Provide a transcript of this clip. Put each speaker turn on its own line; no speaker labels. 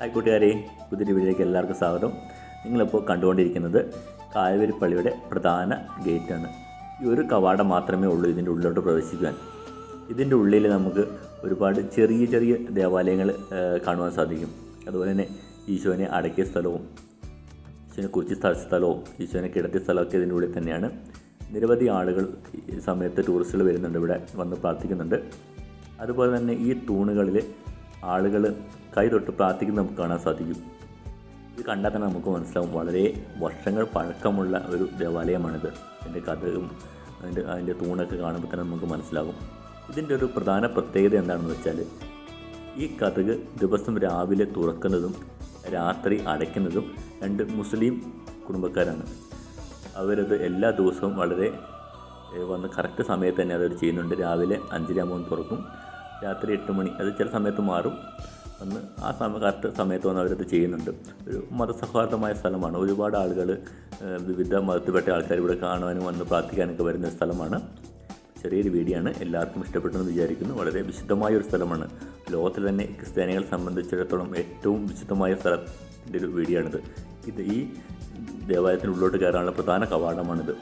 Hi കൂട്ടുകാരെ പുതിയൊരു വീഡിയോയിലേക്ക് എല്ലാവർക്കും സ്വാഗതം. നിങ്ങളിപ്പോൾ കണ്ടുകൊണ്ടിരിക്കുന്നത് കായവരിപ്പള്ളിയുടെ പ്രധാന ഗേറ്റാണ്. ഈ ഒരു കവാടം മാത്രമേ ഉള്ളൂ ഇതിന്റെ ഉള്ളിലോട്ട് പ്രവേശിക്കുവാൻ. ഇതിന്റെ ഉള്ളിൽ നമുക്ക് ഒരുപാട് ചെറിയ ചെറിയ ദേവാലയങ്ങൾ കാണുവാൻ സാധിക്കും. അതുപോലെ തന്നെ ഈശോനെ അടക്കിയ സ്ഥലവും ഈശോനെ കുറിച്ച് സ്ഥല സ്ഥലവും ഈശോനെ കിടത്തിയ സ്ഥലമൊക്കെ ഇതിന്റെ ഉള്ളിൽ തന്നെയാണ്. നിരവധി ആളുകൾ ഈ സമയത്ത് ടൂറിസ്റ്റുകൾ വരുന്നുണ്ട് ഇവിടെ വന്ന് പ്രാർത്ഥിക്കുന്നുണ്ട്. അതുപോലെ തന്നെ ഈ തൂണുകളിൽ ആളുകൾ കൈ തൊട്ട് പ്രാർത്ഥിക്കുന്നത് നമുക്ക് കാണാൻ സാധിക്കും. ഇത് കണ്ടാൽ തന്നെ നമുക്ക് മനസ്സിലാവും വളരെ വർഷങ്ങൾ പഴക്കമുള്ള ഒരു ദേവാലയമാണിത്. അതിന്റെ കഥയും അതിന്റെ അതിന്റെ തൂണൊക്കെ കാണുമ്പോൾ തന്നെ നമുക്ക് മനസ്സിലാകും. ഇതിന്റെ ഒരു പ്രധാന പ്രത്യേകത എന്താണെന്ന് വെച്ചാൽ ഈ കഥക് ദിവസം രാവിലെ തുറക്കുന്നതും രാത്രി അടയ്ക്കുന്നതും രണ്ട് മുസ്ലിം കുടുംബക്കാരാണ്. അവരത് എല്ലാ ദിവസവും വളരെ വന്ന് കറക്റ്റ് സമയത്ത് തന്നെ അതൊരു ചെയ്യുന്നുണ്ട്. രാവിലെ അഞ്ചിലാകുമ്പോൾ തുറക്കും. രാത്രി എട്ട് മണി. അത് ചില സമയത്ത് മാറും. അന്ന് ആ സമയം കറക്റ്റ് സമയത്ത് വന്ന് അവരത് ചെയ്യുന്നുണ്ട്. ഒരു മതസൗഹാർദ്ദമായ സ്ഥലമാണ്. ഒരുപാട് ആളുകൾ വിവിധ മതത്തിൽപ്പെട്ട ആൾക്കാർ ഇവിടെ കാണുവാനും വന്ന് പ്രാർത്ഥിക്കാനൊക്കെ വരുന്ന സ്ഥലമാണ്. ചെറിയൊരു വീടിയാണ്. എല്ലാവർക്കും ഇഷ്ടപ്പെട്ടെന്ന് വിചാരിക്കുന്നു. വളരെ വിശുദ്ധമായ ഒരു സ്ഥലമാണ്. ലോകത്തിൽ തന്നെ ക്രിസ്ത്യാനികളെ സംബന്ധിച്ചിടത്തോളം ഏറ്റവും വിശുദ്ധമായ സ്ഥലത്തിന്റെ ഒരു വീടിയാണിത്. ഇത് ഈ ദേവാലയത്തിനുള്ളിലോട്ട് കയറാനുള്ള പ്രധാന കവാടമാണിത്.